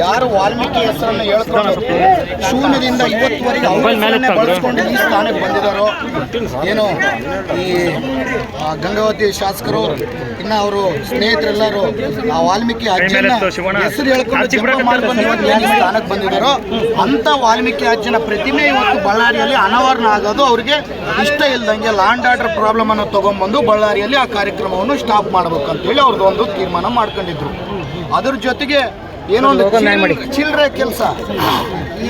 ಯಾರು ವಾಲ್ಮೀಕಿ ಹೆಸರನ್ನು ಹೇಳ್ಕೊಂಡು ಶೂನ್ಯದಿಂದ ಇವತ್ತುವರೆಗೆ ಅವರನ್ನೇ ಬಳಸ್ಕೊಂಡು ಈ ಸ್ಥಾನಕ್ಕೆ ಬಂದಿದ್ದಾರೋ ಏನು ಈ ಗಂಗಾವತಿ ಶಾಸಕರು ಇನ್ನು ಅವರು ಸ್ನೇಹಿತರೆಲ್ಲರೂ ಆ ವಾಲ್ಮೀಕಿ ಅಜ್ಜನ ಹೆಸರು ಹೇಳ್ಕೊಂಡು ಜಪ ಮಾಡ್ಕೊಂಡು ಇವತ್ತು ಏನು ಸ್ಥಾನಕ್ಕೆ ಬಂದಿದ್ದಾರೋ ಅಂಥ ವಾಲ್ಮೀಕಿ ಅಜ್ಜನ ಪ್ರತಿಮೆ ಇವತ್ತು ಬಳ್ಳಾರಿಯಲ್ಲಿ ಅನಾವರಣ ಆಗೋದು ಅವರಿಗೆ ಇಷ್ಟ ಇಲ್ದಂಗೆ ಲ್ಯಾಂಡ್ ಆರ್ಡರ್ ಪ್ರಾಬ್ಲಮ್ ಅನ್ನು ತಗೊಂಡ್ಬಂದು ಬಳ್ಳಾರಿಯಲ್ಲಿ ಆ ಕಾರ್ಯಕ್ರಮವನ್ನು ಸ್ಟಾಪ್ ಮಾಡ್ಬೇಕು ಅಂತೇಳಿ ಅವ್ರದ್ದು ಒಂದು ತೀರ್ಮಾನ ಮಾಡ್ಕೊಂಡಿದ್ರು. ಅದ್ರ ಜೊತೆಗೆ ಏನೋ ಒಂದು ಚಿಲ್ಲರೆ ಕೆಲಸ. ಈ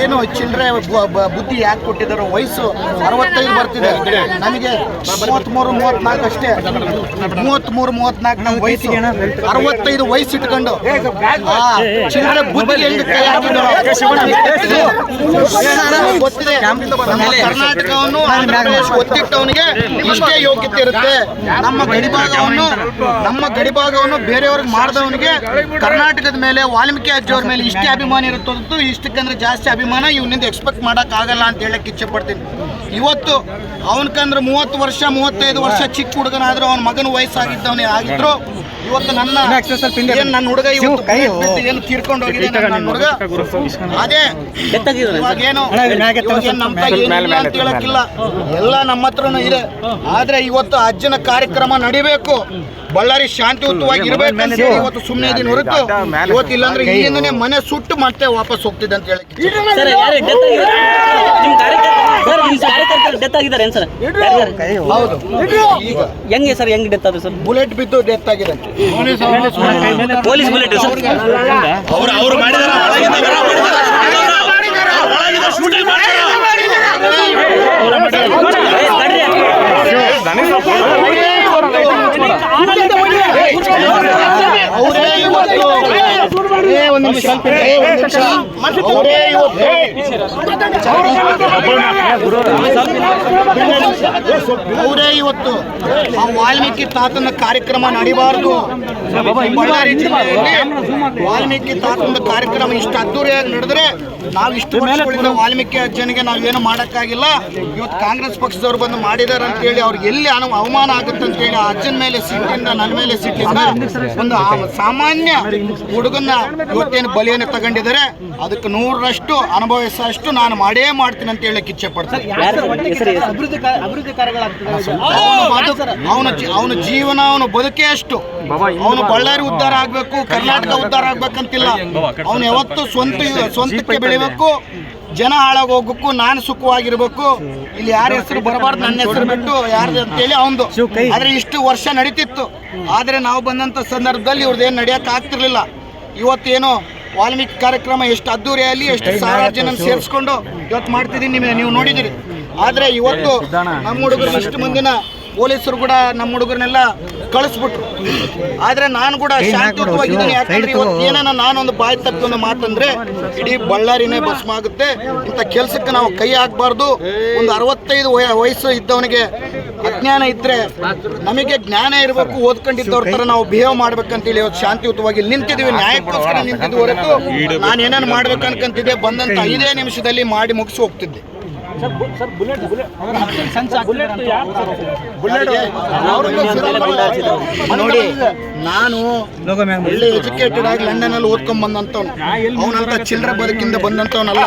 ಏನು ಚಿಲ್ಲರೆ ಬುದ್ಧಿ ಯಾಕೆ ಕೊಟ್ಟಿದ್ದಾರೋ, ವಯಸ್ಸು ಅರವತ್ತೈದು ಬರ್ತಿದೆ. ನನಗೆ ಮೂವತ್ತ್ಮೂರು ಮೂವತ್ನಾಲ್ಕು ಅಷ್ಟೇ. ಮೂವತ್ತ್ಮೂರು ಮೂವತ್ತ್ನಾಲ್ಕು ನಮ್ಮ ವಯಸ್ಸಿಗೆ ಅರವತ್ತೈದು ವಯಸ್ಸು ಇಟ್ಕೊಂಡು ಆ ಚಿಲ್ಲರೆ ಬುದ್ಧಿ ಹೆಂಗೆ ಗೊತ್ತಿದೆ. ಕರ್ನಾಟಕವನ್ನು ಗೊತ್ತಿಟ್ಟವನಿಗೆ ಇಷ್ಟೇ ಯೋಗ್ಯತೆ ಇರುತ್ತೆ. ನಮ್ಮ ಗಡಿಭಾಗವನ್ನು ನಮ್ಮ ಗಡಿಭಾಗವನ್ನು ಬೇರೆಯವ್ರಿಗೆ ಮಾಡಿದವನಿಗೆ ಕರ್ನಾಟಕದ ಮೇಲೆ, ವಾಲ್ಮೀಕಿ ಅಜ್ಜಿಯವ್ರ ಮೇಲೆ ಇಷ್ಟೇ ಅಭಿಮಾನ ಇರುತ್ತೆ ಹೊರತು ಇಷ್ಟಕ್ಕಂದ್ರೆ ಜಾಸ್ತಿ ಅಭಿಮಾನ ಇವನಿಂದ ಎಕ್ಸ್ಪೆಕ್ಟ್ ಆಗಲ್ಲ ಅಂತ ಹೇಳಕ್ ಇಚ್ಛೆ ಪಡ್ತೀನಿ. ಇವತ್ತು ಅವನ್ಕಂದ್ರೆ ಮೂವತ್ತು ವರ್ಷ ಮೂವತ್ತೈದು ವರ್ಷ ಚಿಕ್ಕ ಹುಡುಗನಾದ್ರೂ ಅವನ ಮಗನ ವಯಸ್ಸಾಗಿದ್ದವನೇ ಆಗಿದ್ರು ಇವತ್ತು ನನ್ನ ಏನ್ ನನ್ನ ಹುಡುಗ ಇವತ್ತು ಏನು ತೀರ್ಕೊಂಡು ಹೋಗಿದ್ದೇನೆ ನನ್ನ ಹುಡುಗ. ಅದೇ ಇವಾಗ ಏನು ಅಂತ ಹೇಳಕ್ಕಿಲ್ಲ. ಎಲ್ಲ ನಮ್ಮ ಹತ್ರನೂ ಇದೆ. ಆದ್ರೆ ಇವತ್ತು ಅಜ್ಜನ ಕಾರ್ಯಕ್ರಮ ನಡಿಬೇಕು. ಬಳ್ಳಾರಿ ಶಾಂತಿಯುತವಾಗಿ ಇರ್ಬೇಕು ಅಂತ ಇವತ್ತು ಸುಮ್ಮನೆ ಇದೀನಿ ಹೊರತು. ಇವತ್ತು ಇಲ್ಲಾಂದ್ರೆ ಇಲ್ಲಿಂದನೇ ಮನೆ ಸುಟ್ಟು ಮತ್ತೆ ವಾಪಸ್ ಹೋಗ್ತಿದ್ದೆ ಅಂತ ಹೇಳಿ ಸರ್ ಯಾರು ಡೆತ್ ನಿಮ್ಮ ಕಾರ್ಯಕರ್ತ ಸರ್ ನಿಮ್ಮ ಕಾರ್ಯಕರ್ತರು ಡೆತ್ ಆಗಿದ್ದಾರೆ ಏನು ಸರ್? ಯಾರ್ಯಾರು? ಹೌದು. ಈಗ. ಹೆಂಗೆ ಸರ್ ಹೆಂಗೆ ಡೆತ್ ಆದ್ರು ಸರ್? ಬುಲೆಟ್ ಬಿದ್ದು ಡೆತ್ ಆಗಿದೆ ಪೊಲೀಸ್ ಬುಲೆಟ್ ಸರ್. ಅವ್ರು ಅವ್ರು ಮಾಡಿದಾರ ಏ, মাত্র। ಅವರೇ ಇವತ್ತು ಆ ವಾಲ್ಮೀಕಿ ತಾತನ ಕಾರ್ಯಕ್ರಮ ನಡಿಬಾರ್ದು. ಬಳ್ಳಾರಿ ಜಿಲ್ಲೆಯಲ್ಲಿ ವಾಲ್ಮೀಕಿ ತಾತನ ಕಾರ್ಯಕ್ರಮ ಇಷ್ಟು ಅದ್ದೂರಿಯಾಗಿ ನಡೆದ್ರೆ ನಾವು ಇಷ್ಟು ವರ್ಷಗಳಿಂದ ವಾಲ್ಮೀಕಿ ಅಜ್ಜನಿಗೆ ನಾವೇನು ಮಾಡೋಕ್ಕಾಗಿಲ್ಲ. ಇವತ್ತು ಕಾಂಗ್ರೆಸ್ ಪಕ್ಷದವ್ರು ಬಂದು ಮಾಡಿದಾರೆ ಅಂತೇಳಿ ಅವ್ರಿಗೆ ಎಲ್ಲಿ ಅನು ಅವಮಾನ ಆಗುತ್ತೆ ಅಂತೇಳಿ ಆ ಅಜ್ಜನ ಮೇಲೆ ಸಿಟ್ಟಿಂದ ನನ್ನ ಮೇಲೆ ಸಿಟ್ಟಿಂದ ಒಂದು ಆ ಸಾಮಾನ್ಯ ಹುಡುಗನ್ನ ಇವತ್ತೇನು ಬಲಿಯನ್ನು ತಗೊಂಡಿದ್ದಾರೆ. ಅದಕ್ಕೆ ನೂರರಷ್ಟು ಅನುಭವಿಸೋಷ್ಟು ನಾನು ಮಾಡೇ ಮಾಡ್ತೀನಿ ಅಂತ ಹೇಳಕ್ಕೆ ಇಚ್ಛೆ ಪಡ್ತೀನಿ ಅವನ ಅವನ ಜೀವನ ಅವನ ಬದುಕೇ ಅಷ್ಟು. ಅವನು ಬಳ್ಳಾರಿ ಉದ್ಧಾರ ಆಗ್ಬೇಕು ಕರ್ನಾಟಕ ಉದ್ಧಾರ ಆಗ್ಬೇಕಂತಿಲ್ಲ. ಅವನು ಯಾವತ್ತು ಸ್ವಂತ ಸ್ವಂತಕ್ಕೆ ಬೆಳಿಬೇಕು ಜನ ಹಾಳಾಗಿ ಹೋಗ್ಬೇಕು ನಾನು ಸುಖವಾಗಿರ್ಬೇಕು. ಇಲ್ಲಿ ಯಾರ ಹೆಸರು ಬರಬಾರ್ದು ನನ್ನ ಹೆಸರು ಬಿಟ್ಟು ಯಾರ್ದು ಅಂತೇಳಿ ಅವನದು ಆದ್ರೆ ಇಷ್ಟು ವರ್ಷ ನಡೀತಿತ್ತು. ಆದ್ರೆ ನಾವು ಬಂದಂತ ಸಂದರ್ಭದಲ್ಲಿ ಇವ್ರದ್ದು ಏನು ನಡೆಯಕ್ಕೆ ಆಗ್ತಿರ್ಲಿಲ್ಲ. ಇವತ್ತೇನು ವಾಲ್ಮೀಕಿ ಕಾರ್ಯಕ್ರಮ ಎಷ್ಟು ಅದ್ದೂರಿಯಲ್ಲಿ ಎಷ್ಟು ಸಾವಿರಾರು ಜನ ಸೇರಿಸ್ಕೊಂಡು ಇವತ್ತು ಮಾಡ್ತಿದ್ದೀನಿ ನಿಮಗೆ ನೀವು ನೋಡಿದಿರಿ ಆದರೆ ಇವತ್ತು ನಮ್ಮ ಹುಡುಗರು ಇಷ್ಟು ಮುಂದಿನ ಪೊಲೀಸರು ಕೂಡ ನಮ್ಮ ಹುಡುಗರನ್ನೆಲ್ಲ ಕಳಿಸ್ಬಿಟ್ರು. ಆದರೆ ನಾನು ಕೂಡ ಶಾಂತಿಯುತವಾಗಿದ್ದೀನಿ ಯಾಕಂದ್ರೆ ಇವತ್ತು ಏನಾನ ನಾನೊಂದು ಬಾಯಿ ತಪ್ಪಿ ಒಂದು ಮಾತಂದ್ರೆ ಇಡೀ ಬಳ್ಳಾರಿನೇ ಭಸ್ಮ ಆಗುತ್ತೆ. ಇಂಥ ಕೆಲಸಕ್ಕೆ ನಾವು ಕೈ ಹಾಕಬಾರ್ದು. ಒಂದು ಅರವತ್ತೈದು ವಯ ವಯಸ್ಸು ಇದ್ದವನಿಗೆ ಅಜ್ಞಾನ ಇದ್ರೆ ನಮಗೆ ಜ್ಞಾನ ಇರಬೇಕು, ಓದ್ಕೊಂಡಿದ್ದವ್ರ ತರ ನಾವು ಬಿಹೇವ್ ಮಾಡ್ಬೇಕಂತೇಳಿ ಇವತ್ತು ಶಾಂತಿಯುತವಾಗಿ ನಿಂತಿದ್ದೀವಿ. ನ್ಯಾಯಕ್ಕೋಸ್ಕರ ನಿಂತಿದ್ದು ಹೊರತು ನಾನು ಏನೇನು ಮಾಡ್ಬೇಕು ಅನ್ಕಂತಿದ್ದೆ ಬಂದಂತ ಐದೇ ನಿಮಿಷದಲ್ಲಿ ಮಾಡಿ ಮುಗಿಸಿ ಹೋಗ್ತಿದ್ದೆ. ನೋಡಿ, ನಾನು ಒಳ್ಳೆ ಎಜುಕೇಟೆಡ್ ಆಗಿ ಲಂಡನ್ ಅಲ್ಲಿ ಓದ್ಕೊಂಡ್ ಬಂದಂತವ್ನು ಅವನಂತ ಚಿಲ್ಡ್ರ ಬದುಕಿಂದ ಬಂದಂತವನಲ್ಲ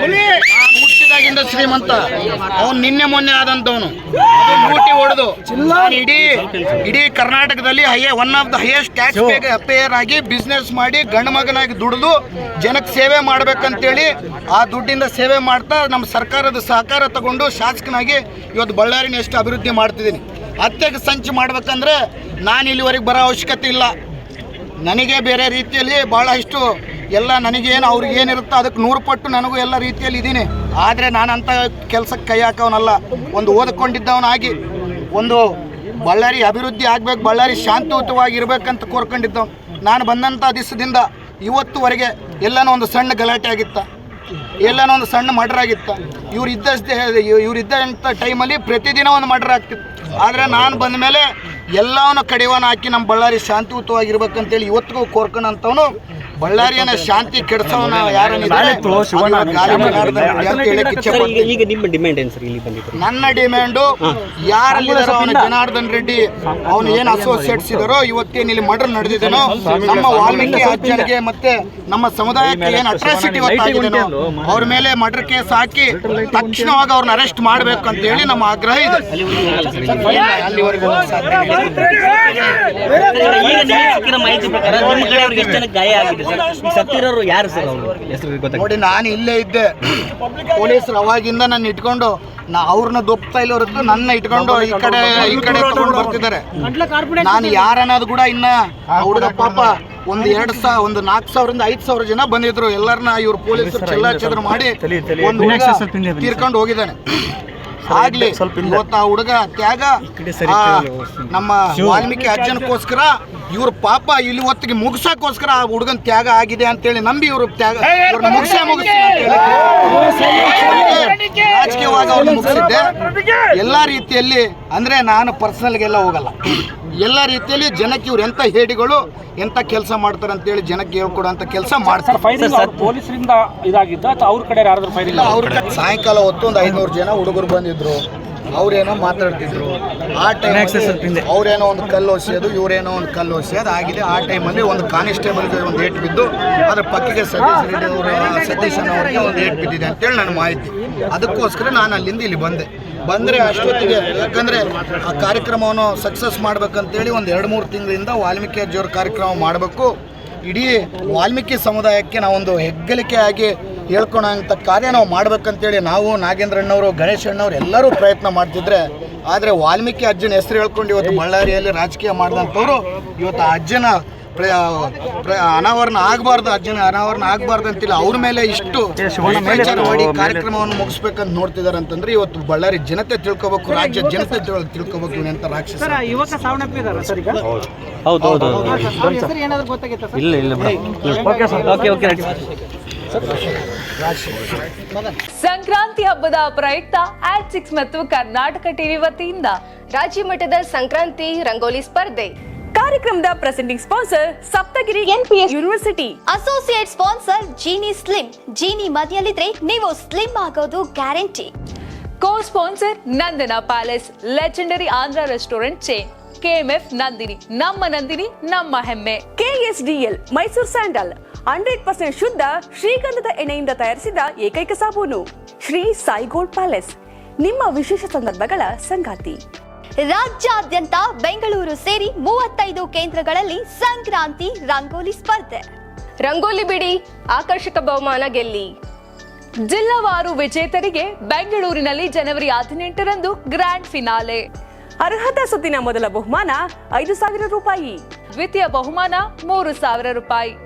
ನಾನು ಹುಟ್ಟಿದಾಗಿಂದ ಶ್ರೀಮಂತ. ಅವನು ನಿನ್ನೆ ಮೊನ್ನೆ ಆದಂತವನು ಮೂಟಿ ಹೊಡೆದು. ಇಡೀ ಇಡೀ ಕರ್ನಾಟಕದಲ್ಲಿ high one of the highest tax payer ಆಗಿ ಬಿಸ್ನೆಸ್ ಮಾಡಿ ಗಂಡು ಮಗನಾಗಿ ದುಡಿದು ಜನಕ್ಕೆ ಸೇವೆ ಮಾಡ್ಬೇಕಂತೇಳಿ ಆ ದುಡ್ಡಿಂದ ಸೇವೆ ಮಾಡ್ತಾ ನಮ್ಮ ಸರ್ಕಾರದ ಸಹಕಾರ ತಗೊಂಡು ಶಾಸಕನಾಗಿ ಇವತ್ತು ಬಳ್ಳಾರಿನ ಎಷ್ಟು ಅಭಿವೃದ್ಧಿ ಮಾಡ್ತಿದ್ದೀನಿ. ಹತ್ತೆಗೆ ಸಂಚು ಮಾಡ್ಬೇಕಂದ್ರೆ ನಾನು ಇಲ್ಲಿವರೆಗೆ ಬರೋ ಅವಶ್ಯಕತೆ ಇಲ್ಲ. ನನಗೆ ಬೇರೆ ರೀತಿಯಲ್ಲಿ ಭಾಳಷ್ಟು ಎಲ್ಲ ನನಗೇನು ಅವ್ರಿಗೆ ಏನಿರುತ್ತೋ ಅದಕ್ಕೆ ನೂರು ಪಟ್ಟು ನನಗೂ ಎಲ್ಲ ರೀತಿಯಲ್ಲಿ ಇದ್ದೀನಿ. ಆದರೆ ನಾನಂಥ ಕೆಲಸಕ್ಕೆ ಕೈ ಹಾಕೋನಲ್ಲ ಒಂದು ಓದ್ಕೊಂಡಿದ್ದವನಾಗಿ, ಒಂದು ಬಳ್ಳಾರಿ ಅಭಿವೃದ್ಧಿ ಆಗ್ಬೇಕು, ಬಳ್ಳಾರಿ ಶಾಂತಿಯುತವಾಗಿರ್ಬೇಕಂತ ಕೋರ್ಕೊಂಡಿದ್ದವ್ ನಾನು ಬಂದಂಥ ದಿವಸದಿಂದ ಇವತ್ತುವರೆಗೆ ಎಲ್ಲನೂ ಒಂದು ಸಣ್ಣ ಗಲಾಟೆ ಆಗಿತ್ತ. ಎಲ್ಲನೋ ಒಂದು ಸಣ್ಣ ಮರ್ಡರ್ ಆಗಿತ್ತ. ಇವ್ರು ಇದ್ದಷ್ಟೇ ಇವ್ರು ಇದ್ದಂಥ ಟೈಮಲ್ಲಿ ಪ್ರತಿದಿನ ಒಂದು ಮರ್ಡರ್ ಆಗ್ತಿತ್ತು. ಆದರೆ ನಾನು ಬಂದ ಮೇಲೆ ಎಲ್ಲವನ್ನು ಹಾಕಿ ನಮ್ಮ ಬಳ್ಳಾರಿ ಶಾಂತಿಯುತವಾಗಿರ್ಬೇಕಂತೇಳಿ ಇವತ್ತಿಗೂ ಕೋರ್ಕೊಂಡಂಥವನು ಬಳ್ಳಾರಿಯನ್ನ ಶಾಂತಿ ಕೆಡಿಸೋನ ಈಗ ನಿಮ್ಮ ಡಿಮ್ಯಾಂಡ್ ಏನು ಸರ್ ಇಲ್ಲಿ ಬಂದಿತ್ತು ನನ್ನ ಡಿಮ್ಯಾಂಡು ಅವನ ಜನಾರ್ದನ್ ರೆಡ್ಡಿ ಅವನು ಏನು ಅಸೋಸಿಯೇಟ್ಸ್ ಇದಾರೋ ಇವತ್ತೇನು ಇಲ್ಲಿ ಮರ್ಡರ್ ನಡೆದಿದ್ದೇನೋ ನಮ್ಮ ವಾಲ್ಮೀಕಿ ಅಜ್ಜನಿಗೆ ಮತ್ತೆ ನಮ್ಮ ಸಮುದಾಯಕ್ಕೆ ಏನು ಅಟ್ರಾಸಿಟಿ ಗೊತ್ತಾಗಿದೆನೋ ಅವ್ರ ಮೇಲೆ ಮರ್ಡರ್ ಕೇಸ್ ಹಾಕಿ ತಕ್ಷಣವಾಗಿ ಅವ್ರನ್ನ ಅರೆಸ್ಟ್ ಮಾಡಬೇಕು ಅಂತ ಹೇಳಿ ನಮ್ಮ ಆಗ್ರಹ ಇದೆ. ಅಲ್ಲಿವರೆಗೂ ಸಾಧ್ಯ ಸಿಕ್ಕಿರೋ ಮಾಹಿತಿ ಪ್ರಕಾರ ನಿಮ್ಮ ಕಡೆ ಅವ್ರಿಗೆ ಎಷ್ಟು ಜನಕ್ಕೆ ಗಾಯ ಆಗಿದೆ ಸರ್ ಈಗ ಸತ್ತಿರೋರು ಯಾರು ಸರ್ ಅವರು ಹೆಸರು ಗೊತ್ತಾಗ ನೋಡಿ ನಾನು ಇಲ್ಲೇ ಇದ್ದೆ. ಪೊಲೀಸರು ಅವಾಗಿಂದ ನನ್ನ ಇಟ್ಕೊಂಡು ನಾ ಅವ್ರನ್ನ ದೊಪ್ತಾ ಇಲ್ಲ ಹೊರತು ನನ್ನ ಇಟ್ಕೊಂಡು ಈ ಕಡೆ ಈ ಕಡೆ ತಗೊಂಡು ಬರ್ತಿದ್ದಾರೆ. ನಾನು ಯಾರನ್ನೋದು ಕೂಡ ಇನ್ನ ಹುಡುಗ ಪಾಪ ಒಂದು ಎರಡು ಸಾವಿರ ಒಂದು ನಾಲ್ಕು ಸಾವಿರದಿಂದ ಐದು ಸಾವಿರ ಜನ ಬಂದಿದ್ರು. ಎಲ್ಲರನ್ನ ಇವ್ರು ಪೊಲೀಸರು ಚೆಲ್ಲಾಚದ್ರ ಮಾಡಿ ಒಂದು ತೀರ್ಕೊಂಡು ಹೋಗಿದ್ದಾನೆ. ಆಗ್ಲಿ ಇವತ್ತು ಆ ಹುಡುಗ ತ್ಯಾಗ ನಮ್ಮ ವಾಲ್ಮೀಕಿ ಅಜ್ಜನಕ್ಕೋಸ್ಕರ ಇವ್ರ ಪಾಪ ಇಲ್ಲಿ ಹೊತ್ತಿಗೆ ಮುಗಿಸಕ್ಕೋಸ್ಕರ ಆ ಹುಡುಗನ್ ತ್ಯಾಗ ಆಗಿದೆ ಅಂತೇಳಿ ನಂಬಿ ಇವ್ರ ತ್ಯಾಗ ಇವ್ರನ್ನ ಮುಗಿಸೇ ಮುಗಿಸ್ತೀನಿ ಅಂತ ಹೇಳಕ್ಕೆ ರಾಜಕೀಯವಾಗಿ ಅವ್ರನ್ನ ಮುಗಿಸಿದ್ದೆ. ಎಲ್ಲ ರೀತಿಯಲ್ಲಿ ಅಂದ್ರೆ ನಾನು ಪರ್ಸನಲ್ಗೆಲ್ಲ ಹೋಗಲ್ಲ. ಎಲ್ಲ ರೀತಿಯಲ್ಲಿ ಜನಕ್ಕೆ ಇವ್ರು ಎಂತ ಹೇಡಿಗಳು ಎಂತ ಕೆಲಸ ಮಾಡ್ತಾರೆ ಅಂತೇಳಿ ಜನಕ್ಕೆ ಹೇಳ್ಕೊಡೋ ಕೆಲಸ ಮಾಡ್ತಾರೆ. ಪೊಲೀಸರಿಂದ ಇದಾಗಿದ್ದ ಅವ್ರ ಕಡೆ ಯಾರಾದ್ರೂ ಫೈರಿಂಗ್ ಇಲ್ಲ ಕಡೆ ಸಾಯಂಕಾಲ ಹೊತ್ತು ಒಂದು ಐನೂರು ಜನ ಹುಡುಗರು ಬಂದಿದ್ರು. ಅವ್ರೇನೋ ಮಾತಾಡ್ತಿದ್ರು. ಆ ಟೈಮ್ ಅವ್ರೇನೋ ಒಂದು ಕಲ್ಲು ಒಸೆಯೋದು ಇವರೇನೋ ಒಂದು ಕಲ್ಲು ಒಸೆಯೋದು ಆಗಿದೆ. ಆ ಟೈಮಲ್ಲಿ ಒಂದು ಕಾನಿಸ್ಟೇಬಲ್ಗೆ ಒಂದು ಏಟ್ ಬಿದ್ದು ಅದ್ರ ಪಕ್ಕಿಗೆ ಸತೀಶ್ ರೆಡ್ಡಿ ಅವರ ಸತೀಶ್ ಅವರಿಗೆ ಒಂದು ಏಟ್ ಬಿದ್ದಿದೆ ಅಂತೇಳಿ ನನ್ನ ಮಾಹಿತಿ. ಅದಕ್ಕೋಸ್ಕರ ನಾನು ಅಲ್ಲಿಂದ ಇಲ್ಲಿ ಬಂದೆ. ಬಂದರೆ ಅಷ್ಟೊತ್ತಿಗೆ ಯಾಕಂದರೆ ಆ ಕಾರ್ಯಕ್ರಮವನ್ನು ಸಕ್ಸಸ್ ಮಾಡ್ಬೇಕಂತೇಳಿ ಒಂದು ಎರಡು ಮೂರು ತಿಂಗಳಿಂದ ವಾಲ್ಮೀಕಿ ಅಜ್ಜಿಯವ್ರ ಕಾರ್ಯಕ್ರಮ ಮಾಡಬೇಕು. ಇಡೀ ವಾಲ್ಮೀಕಿ ಸಮುದಾಯಕ್ಕೆ ನಾವೊಂದು ಹೆಗ್ಗಳಿಕೆ ಆಗಿ ಹೇಳ್ಕೊಳಂಥ ಕಾರ್ಯ ನಾವು ಮಾಡ್ಬೇಕಂತೇಳಿ ನಾವು ನಾಗೇಂದ್ರಣ್ಣವರು ಗಣೇಶ್ ಅಣ್ಣವ್ರು ಎಲ್ಲರೂ ಪ್ರಯತ್ನ ಮಾಡ್ತಿದ್ರೆ ಆದರೆ ವಾಲ್ಮೀಕಿ ಅಜ್ಜನ ಹೆಸರು ಹೇಳ್ಕೊಂಡು ಇವತ್ತು ಬಳ್ಳಾರಿಯಲ್ಲಿ ರಾಜಕೀಯ ಮಾಡಿದಂಥವ್ರು ಇವತ್ತು ಆ ಅಜ್ಜನ ಪ್ರ ಅನಾವರಣ ಆಗಬಾರ್ದು ಅಜ್ಜನ ಅನಾವರಣ ಆಗಬಾರ್ದು ಅಂತಿಲ್ಲ ಅವ್ರ ಮೇಲೆ ಇಷ್ಟು ಮಾಡಿ ಕಾರ್ಯಕ್ರಮವನ್ನು ಮುಗಿಸ್ಬೇಕಂತ ನೋಡ್ತಿದ್ದಾರೆ ಅಂತಂದ್ರೆ ಇವತ್ತು ಬಳ್ಳಾರಿ ಜನತೆ ತಿಳ್ಕೋಬೇಕು ರಾಜ್ಯ ಜನತೆ ತಿಳ್ಕೋಬೇಕು ಅಂತ ರಾಕ್ಷಸ. ಹೌದು. ಹೌದು ಇಲ್ಲ ಇಲ್ಲ ಓಕೆ ಓಕೆ ಸಂಕ್ರಾಂತಿ ಹಬ್ಬದ ಪ್ರಯುಕ್ತ ಆಟ್ ಸಿಕ್ಸ್ ಮತ್ತು ಕರ್ನಾಟಕ ಟಿವಿ ವತಿಯಿಂದ ರಾಜ್ಯ ಮಟ್ಟದ ಸಂಕ್ರಾಂತಿ ರಂಗೋಲಿ ಸ್ಪರ್ಧೆ. ಕಾರ್ಯಕ್ರಮದ presenting sponsor Saptagiri NPS university associate sponsor Jeeni slim Jeeni ಮನೆಯಲ್ಲಿದ್ರೆ ನೀವು ಸ್ಲಿಮ್ ಆಗೋದು guarantee co sponsor Nandana palace legendary Andhra restaurant chain KMF Nandini ನಮ್ಮ ನಂದಿನಿ ನಮ್ಮ ಹೆಮ್ಮೆ. KSDL Mysuru sandal hundred percent ಶುದ್ಧ ಶ್ರೀಗಂಧದ ಎಣ್ಣೆಯಿಂದ ತಯಾರಿಸಿದ ಏಕೈಕ ಸಾಬೂನು ಶ್ರೀ ಸಾಯಿಗೋಲ್ಡ್ ಪ್ಯಾಲೇಸ್. ನಿಮ್ಮ ವಿಶೇಷ ಸಂದರ್ಭಗಳ ಸಂಗಾತಿ. ರಾಜ್ಯಾದ್ಯಂತ ಬೆಂಗಳೂರು ಸೇರಿ ಮೂವತ್ತೈದು ಕೇಂದ್ರಗಳಲ್ಲಿ ಸಂಕ್ರಾಂತಿ ರಂಗೋಲಿ ಸ್ಪರ್ಧೆ. ರಂಗೋಲಿ ಬಿಡಿ ಆಕರ್ಷಕ ಬಹುಮಾನ ಗೆಲ್ಲಿ. ಜಿಲ್ಲಾವಾರು ವಿಜೇತರಿಗೆ ಬೆಂಗಳೂರಿನಲ್ಲಿ ಜನವರಿ ಹದಿನೆಂಟರಂದು ಗ್ರ್ಯಾಂಡ್ ಫಿನಾಲೆ. ಅರ್ಹತಾ ಸುತ್ತಿನ ಮೊದಲ ಬಹುಮಾನ ಐದು ಸಾವಿರ ರೂಪಾಯಿ. ದ್ವಿತೀಯ ಬಹುಮಾನ ಮೂರು ಸಾವಿರ ರೂಪಾಯಿ.